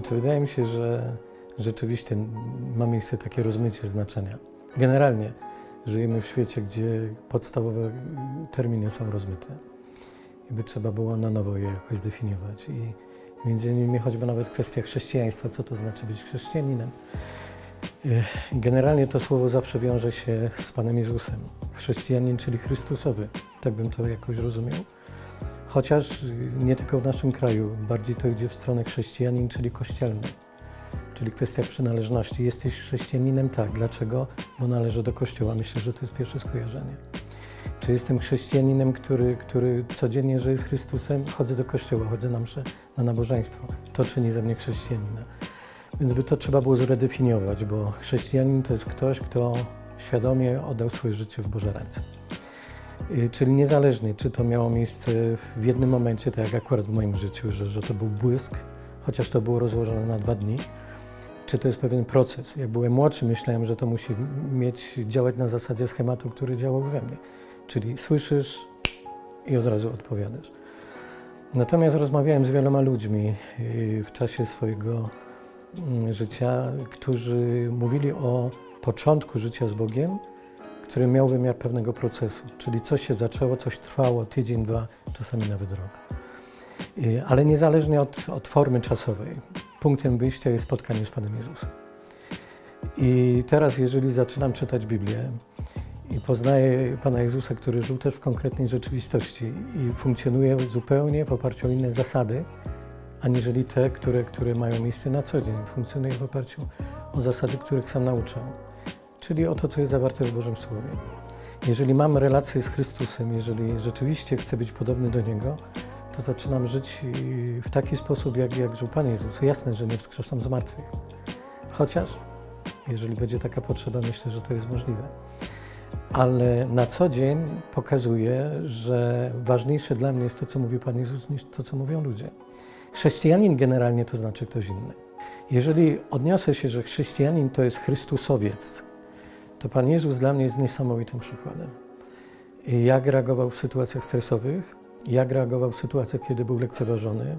Znaczy, wydaje mi się, że rzeczywiście ma miejsce takie rozmycie znaczenia. Generalnie żyjemy w świecie, gdzie podstawowe terminy są rozmyte. I by trzeba było na nowo je jakoś zdefiniować. I między innymi choćby nawet kwestia chrześcijaństwa, co to znaczy być chrześcijaninem. Generalnie to słowo zawsze wiąże się z Panem Jezusem. Chrześcijanin, czyli Chrystusowy, tak bym to jakoś rozumiał. Chociaż nie tylko w naszym kraju, bardziej to idzie w stronę chrześcijanin, czyli kościelny, czyli kwestia przynależności. Jesteś chrześcijaninem? Tak. Dlaczego? Bo należę do kościoła. Myślę, że to jest pierwsze skojarzenie. Czy jestem chrześcijaninem, który, który codziennie żyje z Chrystusem? Chodzę do kościoła, chodzę na mszę, na nabożeństwo. To czyni ze mnie chrześcijanina. Więc by to trzeba było zredefiniować, bo chrześcijanin to jest ktoś, kto świadomie oddał swoje życie w Boże ręce. Y, Czyli niezależnie, czy to miało miejsce w jednym momencie, tak jak akurat w moim życiu, że, że to był błysk, chociaż to było rozłożone na dwa dni, czy to jest pewien proces. Jak byłem młodszy, myślałem, że to musi mieć, działać na zasadzie schematu, który działał we mnie. Czyli słyszysz i od razu odpowiadasz. Natomiast rozmawiałem z wieloma ludźmi y, w czasie swojego mm, życia, którzy mówili o początku życia z Bogiem, który miał wymiar pewnego procesu, czyli coś się zaczęło, coś trwało tydzień, dwa, czasami nawet rok. Ale niezależnie od, od formy czasowej, punktem wyjścia jest spotkanie z Panem Jezusem. I teraz, jeżeli zaczynam czytać Biblię i poznaję Pana Jezusa, który żył też w konkretnej rzeczywistości i funkcjonuje zupełnie w oparciu o inne zasady, aniżeli te, które, które mają miejsce na co dzień. Funkcjonuje w oparciu o zasady, których sam nauczał, czyli o to, co jest zawarte w Bożym Słowie. Jeżeli mam relację z Chrystusem, jeżeli rzeczywiście chcę być podobny do Niego, to zaczynam żyć y, w taki sposób, jak, jak żył Pan Jezus. Jasne, że nie wskrzeszam z martwych. Chociaż, jeżeli będzie taka potrzeba, myślę, że to jest możliwe. Ale na co dzień pokazuje, że ważniejsze dla mnie jest to, co mówi Pan Jezus, niż to, co mówią ludzie. Chrześcijanin generalnie to znaczy ktoś inny. Jeżeli odniosę się, że chrześcijanin to jest Chrystusowiec, to Pan Jezus dla mnie jest niesamowitym przykładem. Jak reagował w sytuacjach stresowych, jak reagował w sytuacjach, kiedy był lekceważony,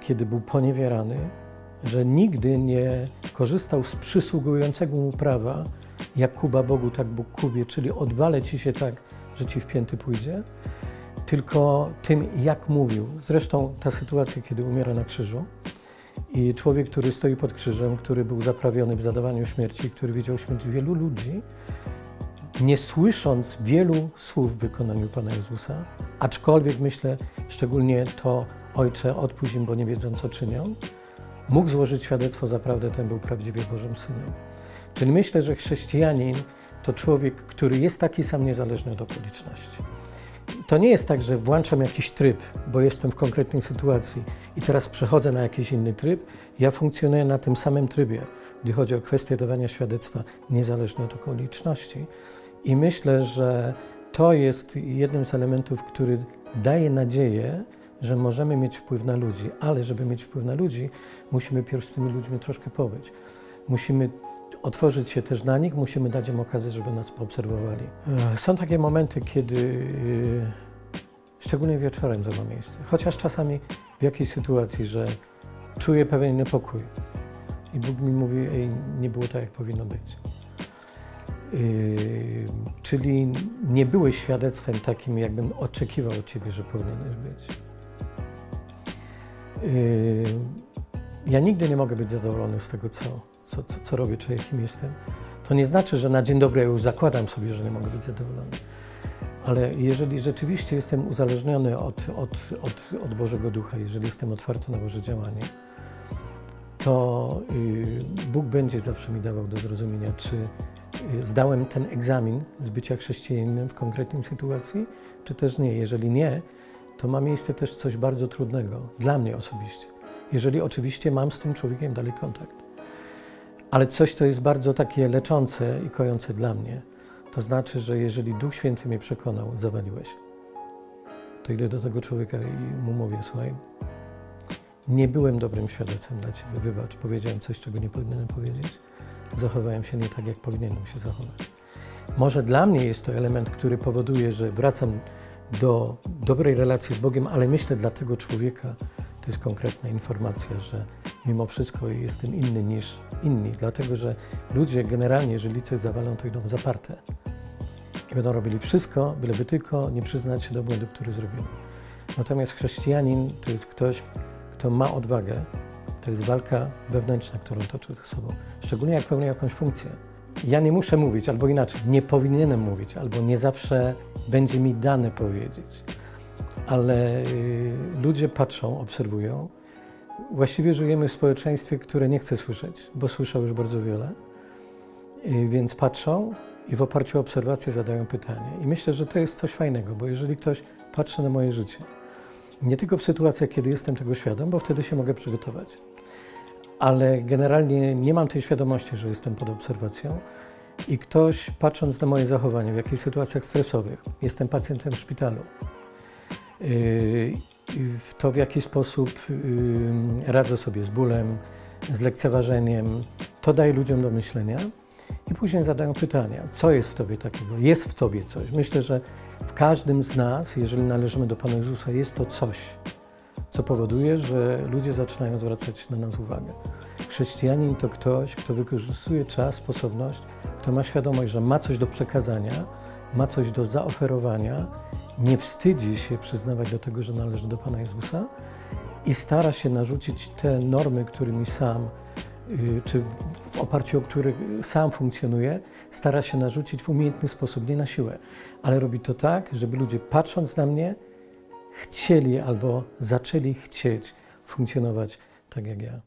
kiedy był poniewierany, że nigdy nie korzystał z przysługującego mu prawa, jak Kuba Bogu, tak Bóg Kubie, czyli odwalę ci się tak, że ci w pięty pójdzie, tylko tym, jak mówił. Zresztą ta sytuacja, kiedy umiera na krzyżu i człowiek, który stoi pod krzyżem, który był zaprawiony w zadawaniu śmierci, który widział śmierć wielu ludzi, nie słysząc wielu słów w wykonaniu Pana Jezusa, aczkolwiek myślę, szczególnie to Ojcze, odpuść im, bo nie wiedzą, co czynią, mógł złożyć świadectwo, zaprawdę ten był prawdziwie Bożym Synem. Czyli myślę, że chrześcijanin to człowiek, który jest taki sam niezależny od okoliczności. To nie jest tak, że włączam jakiś tryb, bo jestem w konkretnej sytuacji i teraz przechodzę na jakiś inny tryb. Ja funkcjonuję na tym samym trybie, gdy chodzi o kwestię dawania świadectwa, niezależnie od okoliczności. I myślę, że to jest jednym z elementów, który daje nadzieję, że możemy mieć wpływ na ludzi, ale żeby mieć wpływ na ludzi, musimy pierw z tymi ludźmi troszkę pobyć. Musimy otworzyć się też na nich, musimy dać im okazję, żeby nas poobserwowali. Ech, Są takie momenty, kiedy yy, szczególnie wieczorem to ma miejsce, chociaż czasami w jakiejś sytuacji, że czuję pewien niepokój i Bóg mi mówi, ej, nie było tak, jak powinno być. Yy, czyli nie byłeś świadectwem takim, jakbym oczekiwał od Ciebie, że powinieneś być. Ja nigdy nie mogę być zadowolony z tego, co, co, co, co robię, czy jakim jestem. To nie znaczy, że na dzień dobry ja już zakładam sobie, że nie mogę być zadowolony. Ale jeżeli rzeczywiście jestem uzależniony od, od, od, od Bożego Ducha, jeżeli jestem otwarty na Boże działanie, to y, Bóg będzie zawsze mi dawał do zrozumienia, czy y, zdałem ten egzamin z bycia chrześcijaninem w konkretnej sytuacji, czy też nie. Jeżeli nie, to ma miejsce też coś bardzo trudnego dla mnie osobiście. Jeżeli oczywiście mam z tym człowiekiem dalej kontakt. Ale coś, co jest bardzo takie leczące i kojące dla mnie, to znaczy, że jeżeli Duch Święty mnie przekonał, zawaliłeś, to idę do tego człowieka i mu mówię, słuchaj, nie byłem dobrym świadectwem dla Ciebie, wybacz, powiedziałem coś, czego nie powinienem powiedzieć, zachowałem się nie tak, jak powinienem się zachować. Może dla mnie jest to element, który powoduje, że wracam do dobrej relacji z Bogiem, ale myślę dla tego człowieka, jest konkretna informacja, że mimo wszystko jestem inny niż inni, dlatego że ludzie generalnie, jeżeli coś zawalą, to idą zaparte i będą robili wszystko, byleby tylko nie przyznać się do błędu, który zrobili. Natomiast chrześcijanin to jest ktoś, kto ma odwagę, to jest walka wewnętrzna, którą toczy ze sobą, szczególnie jak pełni jakąś funkcję. Ja nie muszę mówić, albo inaczej, nie powinienem mówić, albo nie zawsze będzie mi dane powiedzieć, ale y, ludzie patrzą, obserwują. Właściwie żyjemy w społeczeństwie, które nie chce słyszeć, bo słyszał już bardzo wiele, y, więc patrzą i w oparciu o obserwacje zadają pytanie. I myślę, że to jest coś fajnego, bo jeżeli ktoś patrzy na moje życie, nie tylko w sytuacjach, kiedy jestem tego świadom, bo wtedy się mogę przygotować, ale generalnie nie mam tej świadomości, że jestem pod obserwacją i ktoś patrząc na moje zachowanie w jakichś sytuacjach stresowych, jestem pacjentem w szpitalu, to w jaki sposób yy, radzę sobie z bólem, z lekceważeniem, to daje ludziom do myślenia i później zadają pytania, co jest w tobie takiego, jest w tobie coś. Myślę, że w każdym z nas, jeżeli należymy do Pana Jezusa, jest to coś, co powoduje, że ludzie zaczynają zwracać na nas uwagę. Chrześcijanin to ktoś, kto wykorzystuje czas, sposobność, kto ma świadomość, że ma coś do przekazania, ma coś do zaoferowania, nie wstydzi się przyznawać do tego, że należy do Pana Jezusa i stara się narzucić te normy, którymi sam, y, czy w- oparciu o których sam funkcjonuje, stara się narzucić w umiejętny sposób, nie na siłę, ale robi to tak, żeby ludzie patrząc na mnie, chcieli albo zaczęli chcieć funkcjonować tak jak ja.